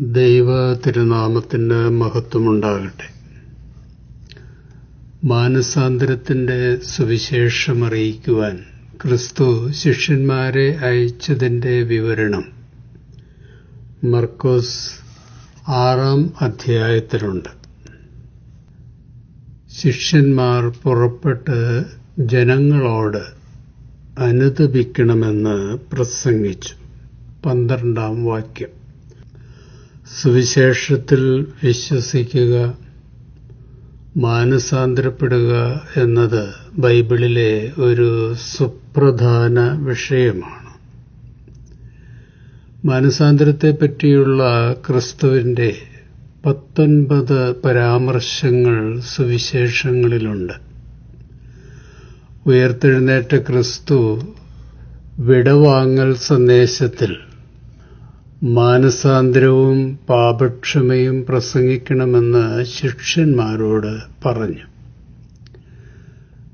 ദൈവ തിരുനാമത്തിന് മഹത്വമുണ്ടാകട്ടെ. മാനസാന്തരത്തിന്റെ സുവിശേഷമറിയിക്കുവാൻ ക്രിസ്തു ശിഷ്യന്മാരെ അയച്ചതിന്റെ വിവരണം മർക്കോസ് ആറാം അധ്യായത്തിലുണ്ട്. ശിഷ്യന്മാർ പുറപ്പെട്ട് ജനങ്ങളോട് അനുദപിക്കണമെന്ന് പ്രസംഗിച്ചു. പന്ത്രണ്ടാം വാക്യം. സുവിശേഷത്തിൽ വിശ്വസിക്കുക മാനസാന്തരപ്പെടുക എന്നത് ബൈബിളിലെ ഒരു സുപ്രധാന വിഷയമാണ്. മാനസാന്തരത്തെ പറ്റിയുള്ള ക്രിസ്തുവിന്റെ പത്തൊൻപത് പരാമർശങ്ങൾ സുവിശേഷങ്ങളിലുണ്ട്. ഉയർത്തെഴുന്നേറ്റ ക്രിസ്തു വിടവാങ്ങൽ സന്ദേശത്തിൽ മാനസാന്തരവും പാപക്ഷമയും പ്രസംഗിക്കണമെന്ന് ശിഷ്യന്മാരോട് പറഞ്ഞു.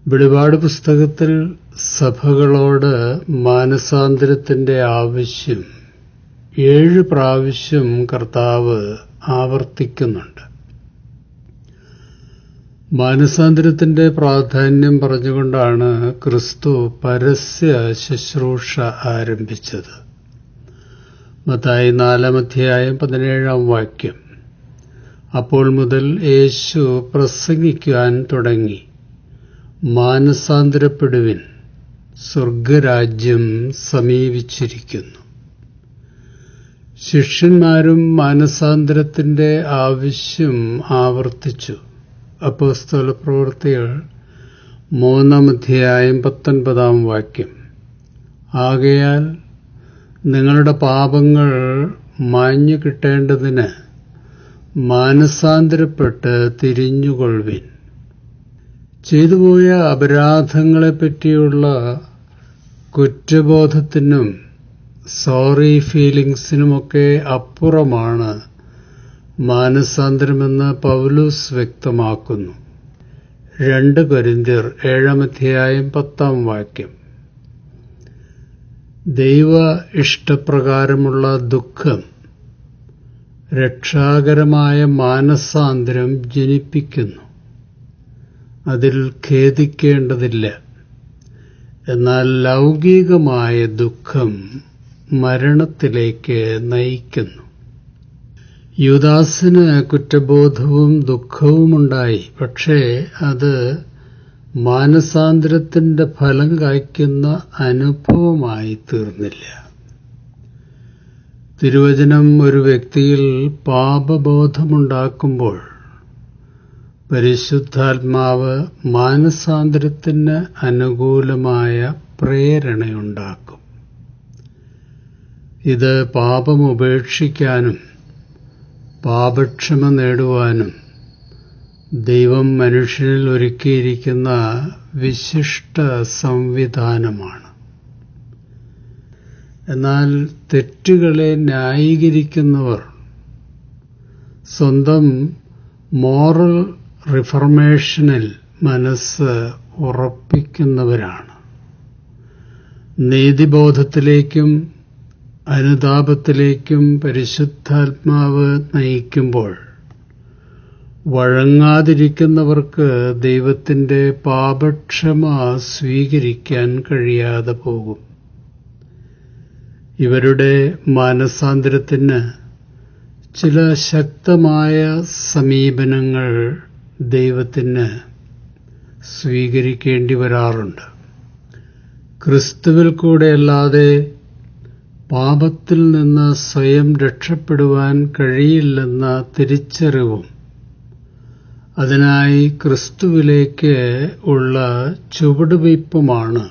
വെളിപാട് പുസ്തകത്തിൽ സഭകളോട് മാനസാന്തരത്തിന്റെ ആവശ്യം ഏഴ് പ്രാവശ്യം കർത്താവ് ആവർത്തിക്കുന്നുണ്ട്. മാനസാന്തരത്തിന്റെ പ്രാധാന്യം പറഞ്ഞുകൊണ്ടാണ് ക്രിസ്തു പരസ്യ ശുശ്രൂഷ ആരംഭിച്ചത്. മത്തായി നാലാമധ്യായം പതിനേഴാം വാക്യം. അപ്പോൾ മുതൽ യേശു പ്രസംഗിക്കുവാൻ തുടങ്ങി. മാനസാന്തരപ്പെടുവിൻ സ്വർഗരാജ്യം സമീപിച്ചിരിക്കുന്നു. ശിഷ്യന്മാരും മാനസാന്തരത്തിന്റെ ആവശ്യം ആവർത്തിച്ചു. അപ്പോസ്തല പ്രവൃത്തികൾ മൂന്നാം അധ്യായം പത്തൊൻപതാം വാക്യം. ആകയാൽ നിങ്ങളുടെ പാപങ്ങൾ മാഞ്ഞു കിട്ടേണ്ടതിന് മാനസാന്തരപ്പെട്ട് തിരിഞ്ഞുകൊള്ളുവിൻ. ചെയ്തുപോയ അപരാധങ്ങളെപ്പറ്റിയുള്ള കുറ്റബോധത്തിനും സോറി ഫീലിംഗ്സിനുമൊക്കെ അപ്പുറമാണ് മാനസാന്തരമെന്ന് പൗലൂസ് വ്യക്തമാക്കുന്നു. രണ്ട് കരിന്തിർ ഏഴാം അധ്യായം പത്താം വാക്യം. ദൈവ ഇഷ്ടപ്രകാരമുള്ള ദുഃഖം രക്ഷാകരമായ മാനസാന്തരം ജനിപ്പിക്കുന്നു. അതിൽ ഖേദിക്കേണ്ടതില്ല. എന്നാൽ ലൗകികമായ ദുഃഖം മരണത്തിലേക്ക് നയിക്കുന്നു. യുദാസിന് കുറ്റബോധവും ദുഃഖവുമുണ്ടായി. പക്ഷേ അത് മാനസാന്തരത്തിന്റെ ഫലം കായ്ക്കുന്ന അനുഭവമായി തീർന്നില്ല. തിരുവചനം ഒരു വ്യക്തിയിൽ പാപബോധമുണ്ടാക്കുമ്പോൾ പരിശുദ്ധാത്മാവ് മാനസാന്തരത്തിന് അനുകൂലമായ പ്രേരണയുണ്ടാക്കും. ഇത് പാപം ഉപേക്ഷിക്കാനും പാപക്ഷമ നേടുവാനും ദൈവം മനുഷ്യനിൽ ഒരുക്കിയിരിക്കുന്ന വിശിഷ്ട സംവിധാനമാണ്. എന്നാൽ തെറ്റുകളെ ന്യായീകരിക്കുന്നവർ സ്വന്തം മോറൽ റിഫർമേഷനിൽ മനസ്സ് ഉറപ്പിക്കുന്നവരാണ്. നീതിബോധത്തിലേക്കും അനുതാപത്തിലേക്കും പരിശുദ്ധാത്മാവ് നയിക്കുമ്പോൾ വഴങ്ങാതിരിക്കുന്നവർക്ക് ദൈവത്തിന്റെ പാപക്ഷമ സ്വീകരിക്കാൻ കഴിയാതെ പോകും. ഇവരുടെ മാനസാന്തരത്തിന് ചില ശക്തമായ സമീപനങ്ങൾ ദൈവത്തിന് സ്വീകരിക്കേണ്ടി വരാറുണ്ട്. ക്രിസ്തുവിൽ കൂടെയല്ലാതെ പാപത്തിൽ നിന്ന് സ്വയം രക്ഷപ്പെടുവാൻ കഴിയില്ലെന്ന തിരിച്ചറിവും അതിനായി ക്രിസ്തുവിലേക്ക് ഉള്ള ചുവടുവയ്പ്പുമാണ്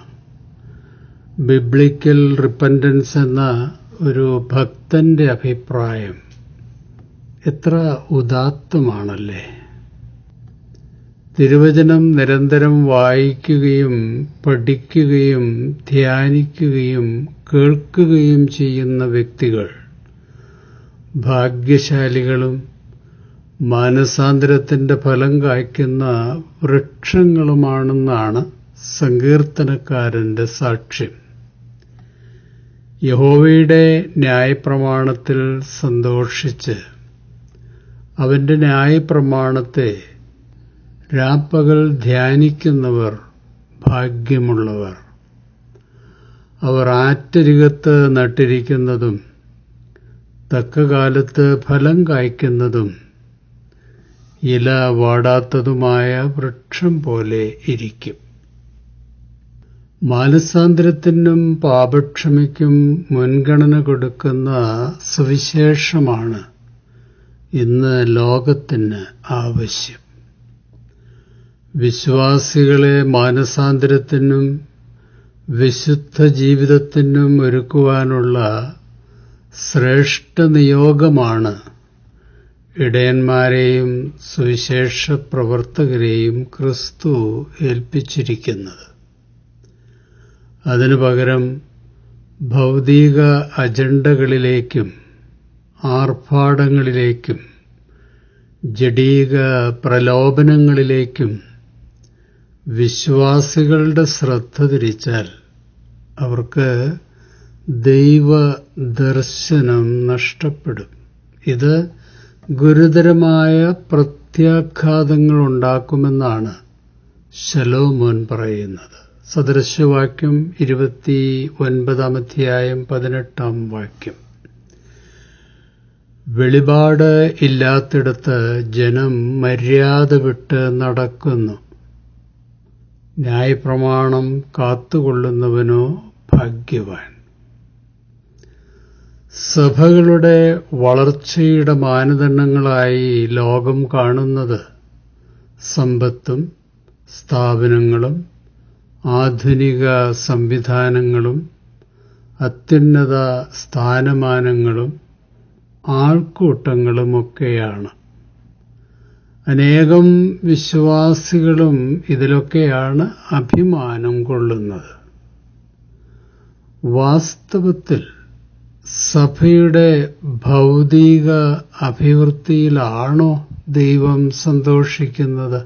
ബിബ്ലിക്കൽ റിപ്പൻഡൻസ് എന്ന ഒരു ഭക്തന്റെ അഭിപ്രായം. എത്ര ഉദാത്തമാണല്ലേ? തിരുവചനം നിരന്തരം വായിക്കുകയും പഠിക്കുകയും ധ്യാനിക്കുകയും കേൾക്കുകയും ചെയ്യുന്ന വ്യക്തികൾ ഭാഗ്യശാലികളും മാനസാന്തരത്തിന്റെ ഫലം കായ്ക്കുന്ന വൃക്ഷങ്ങളുമാണെന്നാണ് സങ്കീർത്തനക്കാരന്റെ സാക്ഷ്യം. യഹോവയുടെ ന്യായപ്രമാണത്തിൽ സന്തോഷിച്ച് അവന്റെ ന്യായപ്രമാണത്തെ രാപ്പകൽ ധ്യാനിക്കുന്നവർ ഭാഗ്യമുള്ളവർ. അവർ ആറ്റരികത്ത് നട്ടിരിക്കുന്നതും തക്കകാലത്ത് ഫലം കായ്ക്കുന്നതും ഇല വാടാത്തതുമായ വൃക്ഷം പോലെ ഇരിക്കും. മാനസാന്തരത്തിനും പാപക്ഷമയ്ക്കും മുൻഗണന കൊടുക്കുന്ന സുവിശേഷമാണ് ഇന്ന് ലോകത്തിന് ആവശ്യം. വിശ്വാസികളെ മാനസാന്തരത്തിനും വിശുദ്ധ ജീവിതത്തിനും ഒരുക്കുവാനുള്ള ശ്രേഷ്ഠ നിയോഗമാണ് ഇടയന്മാരെയും സുവിശേഷ പ്രവർത്തകരെയും ക്രിസ്തു ഏൽപ്പിച്ചിരിക്കുന്നത്. അതിനു പകരം ഭൗതിക അജണ്ടകളിലേക്കും ആർഭാടങ്ങളിലേക്കും ജഡീക പ്രലോഭനങ്ങളിലേക്കും വിശ്വാസികളുടെ ശ്രദ്ധ തിരിച്ചാൽ അവർക്ക് ദൈവദർശനം നഷ്ടപ്പെടും. ഇത് ഗുരുതരമായ പ്രത്യാഘാതങ്ങൾ ഉണ്ടാക്കുമെന്നാണ് ശലോമോൻ പറയുന്നത്. സദൃശവാക്യം ഇരുപത്തി ഒൻപതാം അധ്യായം പതിനെട്ടാം വാക്യം. വെളിപാട് ഇല്ലാത്തിടത്ത് ജനം മര്യാദ വിട്ട് നടക്കുന്നു. ന്യായപ്രമാണം കാത്തുകൊള്ളുന്നവനോ ഭാഗ്യവാൻ. സഭകളുടെ വളർച്ചയുടെ മാനദണ്ഡങ്ങളായി ലോകം കാണുന്നത് സമ്പത്തും സ്ഥാപനങ്ങളും ആധുനിക സംവിധാനങ്ങളും അത്യുന്നത സ്ഥാനമാനങ്ങളും ആൾക്കൂട്ടങ്ങളുമൊക്കെയാണ്. അനേകം വിശ്വാസികളും ഇതിലൊക്കെയാണ് അഭിമാനം കൊള്ളുന്നത്. വാസ്തവത്തിൽ സഭയുടെ ഭൗതിക അഭിവൃദ്ധിയിലാണോ ദൈവം സന്തോഷിക്കുന്നത്?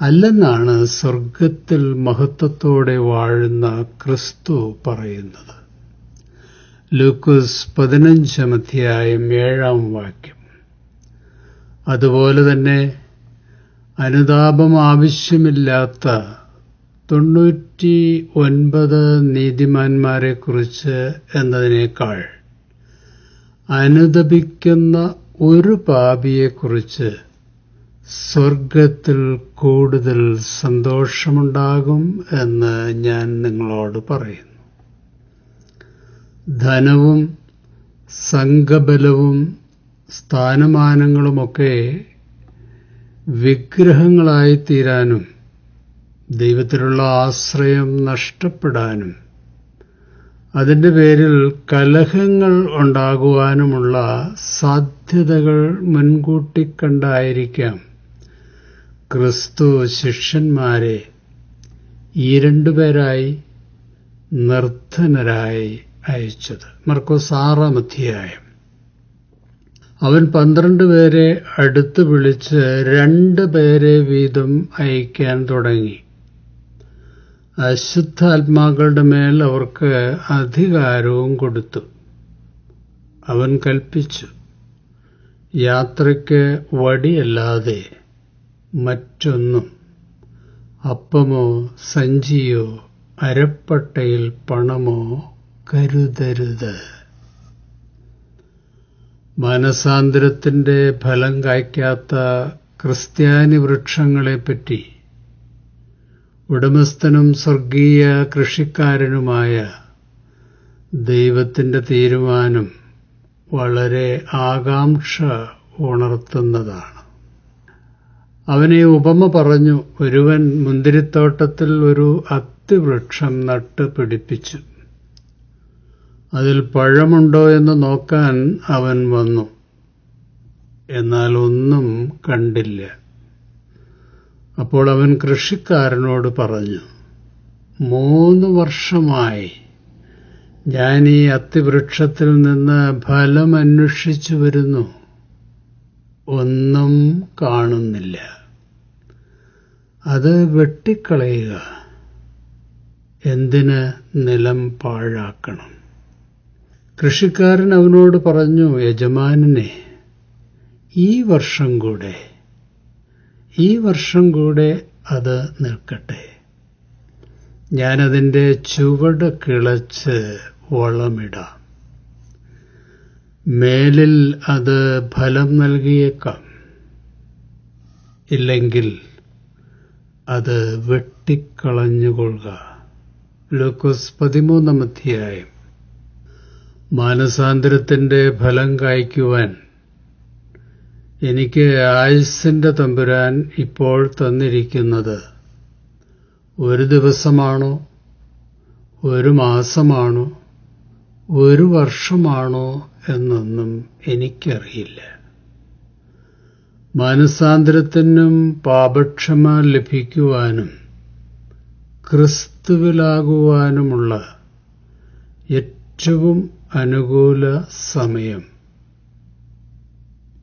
അല്ലെന്നാണ് സ്വർഗത്തിൽ മഹത്വത്തോടെ വാഴുന്ന ക്രിസ്തു പറയുന്നത്. ലൂക്കസ് പതിനഞ്ചാം അധ്യായം ഏഴാം വാക്യം. അതുപോലെ തന്നെ അനുതാപം ആവശ്യമില്ലാത്ത തൊണ്ണൂറ്റി ഒൻപത് നീതിമാന്മാരെക്കുറിച്ച് എന്നതിനേക്കാൾ അനുദപിക്കുന്ന ഒരു പാപിയെക്കുറിച്ച് സ്വർഗത്തിൽ കൂടുതൽ സന്തോഷമുണ്ടാകും എന്ന് ഞാൻ നിങ്ങളോട് പറയുന്നു. ധനവും സംഘബലവും സ്ഥാനമാനങ്ങളുമൊക്കെ വിഗ്രഹങ്ങളായി തീരാനും ദൈവത്തിലുള്ള ആശ്രയം നഷ്ടപ്പെടാനും അതിന്റെ പേരിൽ കലഹങ്ങൾ ഉണ്ടാകുവാനുമുള്ള സാധ്യതകൾ മുൻകൂട്ടി കണ്ടായിരിക്കാം. ക്രിസ്തു ശിഷ്യന്മാരെ ഈ രണ്ടുപേരായി നിർദ്ധനരായി അയച്ചത്. മർക്കോസ് ആറാം അധ്യായം. അവൻ പന്ത്രണ്ട് പേരെ അടുത്ത് വിളിച്ച് രണ്ട് പേരെ വീതം അയക്കാൻ തുടങ്ങി. അശുദ്ധാത്മാക്കളുടെ മേൽ അവർക്ക് അധികാരവും കൊടുത്തു. അവൻ കൽപ്പിച്ചു യാത്രയ്ക്ക് വടിയല്ലാതെ മറ്റൊന്നും അപ്പമോ സഞ്ചിയോ അരപ്പട്ടയിൽ പണമോ കരുതരുത്. മാനസാന്തരത്തിന്റെ ഫലം കായ്ക്കാത്ത ക്രിസ്ത്യാനി വൃക്ഷങ്ങളെപ്പറ്റി ഉടമസ്ഥനും സ്വർഗീയ കൃഷിക്കാരനുമായ ദൈവത്തിന്റെ തീരുമാനം വളരെ ആകാംക്ഷ ഉണർത്തുന്നതാണ്. അവനെ ഉപമ പറഞ്ഞു ഒരുവൻ മുന്തിരിത്തോട്ടത്തിൽ ഒരു അത്തിവൃക്ഷം നട്ട് പിടിപ്പിച്ചു. അതിൽ പഴമുണ്ടോ എന്ന് നോക്കാൻ അവൻ വന്നു. എന്നാൽ ഒന്നും കണ്ടില്ല. അപ്പോൾ അവൻ കൃഷിക്കാരനോട് പറഞ്ഞു മൂന്ന് വർഷമായി ഞാൻ ഈ അത്തിവൃക്ഷത്തിൽ നിന്ന് ഫലം അന്വേഷിച്ചു വരുന്നു. ഒന്നും കാണുന്നില്ല. അത് വെട്ടിക്കളയുക. എന്തിന് നിലം പാഴാക്കണം? കൃഷിക്കാരൻ അവനോട് പറഞ്ഞു യജമാനനെ ഈ വർഷം കൂടെ ഈ വർഷം കൂടെ അത് നിൽക്കട്ടെ. ഞാനതിന്റെ ചുവട് കിളച്ച് വളമിടാം മേലിൽ അത് ഫലം നൽകിയേക്കാം. ഇല്ലെങ്കിൽ അത് വെട്ടിക്കളഞ്ഞുകൊള്ളുക. ലൂക്കോസ് പതിമൂന്നാം അധ്യായം. മാനസാന്തരത്തിന്റെ ഫലം കായ്ക്കുവാൻ എനിക്ക് ആയുസിന്റെ തമ്പുരാൻ ഇപ്പോൾ തന്നിരിക്കുന്നത് ഒരു ദിവസമാണോ? ഒരു മാസമാണോ? ഒരു വർഷമാണോ എന്നൊന്നും എനിക്കറിയില്ല. മാനസാന്തരത്തിനും പാപക്ഷമ ലഭിക്കുവാനും ക്രിസ്തുവിലാകുവാനുമുള്ള ഏറ്റവും അനുകൂല സമയം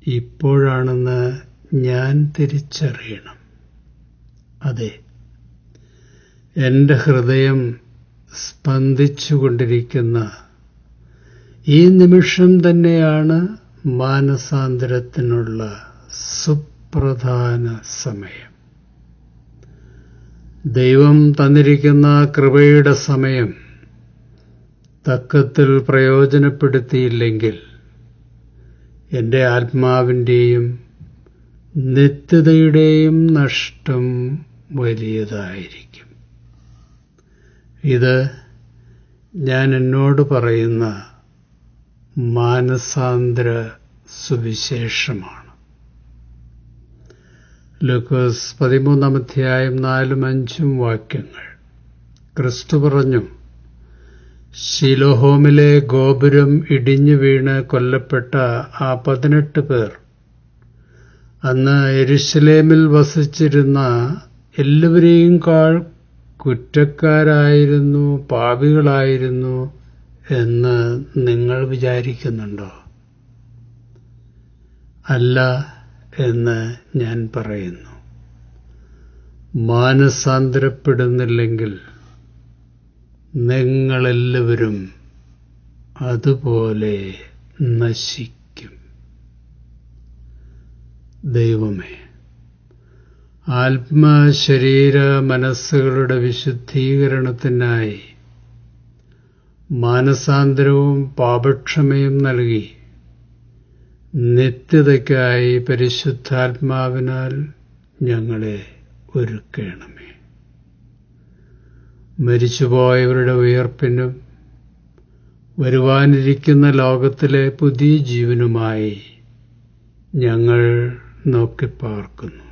ഇപ്പോഴാണെന്ന് ഞാൻ തിരിച്ചറിയണം. അതെ എന്റെ ഹൃദയം സ്പന്ദിച്ചുകൊണ്ടിരിക്കുന്ന ഈ നിമിഷം തന്നെയാണ് മാനസാന്തരത്തിനുള്ള സുപ്രധാന സമയം. ദൈവം തന്നിരിക്കുന്ന കൃപയുടെ സമയം തക്കത്തിൽ പ്രയോജനപ്പെടുത്തിയില്ലെങ്കിൽ എന്റെ ആത്മാവിന്റെയും നിത്യതയുടെയും നഷ്ടം വലിയതായിരിക്കും. ഇത് ഞാൻ എന്നോട് പറയുന്ന മാനസാന്തര സുവിശേഷമാണ്. ലൂക്കോസ് പതിമൂന്നാം അധ്യായം നാലും അഞ്ചും വാക്യങ്ങൾ ക്രിസ്തു പറഞ്ഞു ശിലോഹോമിലെ ഗോപുരം ഇടിഞ്ഞു വീണ് കൊല്ലപ്പെട്ട ആ പതിനെട്ട് പേർ. അന്ന് എരുശലേമിൽ വസിച്ചിരുന്ന എല്ലാവരെയും കാൾ കുറ്റക്കാരായിരുന്നു പാപികളായിരുന്നു എന്ന് നിങ്ങൾ വിചാരിക്കുന്നുണ്ടോ? അല്ല എന്ന് ഞാൻ പറയുന്നു. മാനസാന്തരപ്പെടുന്നില്ലെങ്കിൽ നിങ്ങളെല്ലാവരും അതുപോലെ നശിക്കും. ദൈവമേ ആത്മാ ശരീര മനസ്സുകളുടെ വിശുദ്ധീകരണത്തിനായി മാനസാന്തരവും പാപക്ഷമയും നൽകി നിത്യതയ്ക്കായി പരിശുദ്ധാത്മാവിനാൽ ഞങ്ങളെ ഒരുക്കണമേ. മരിച്ചുപോയവരുടെ ഉയർപ്പിനും വരുവാനിരിക്കുന്ന ലോകത്തിലെ പുതിയ ജീവനുമായി ഞങ്ങൾ നോക്കിപ്പാർക്കുന്നു.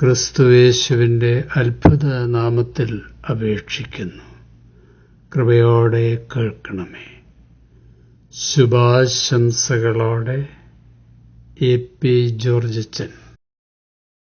ക്രിസ്തുവേശുവിന്റെ അത്ഭുത നാമത്തിൽ അപേക്ഷിക്കുന്നു. കൃപയോടെ കേൾക്കണമേ. ശുഭാശംസകളോടെ എ പി ജോർജച്ചൻ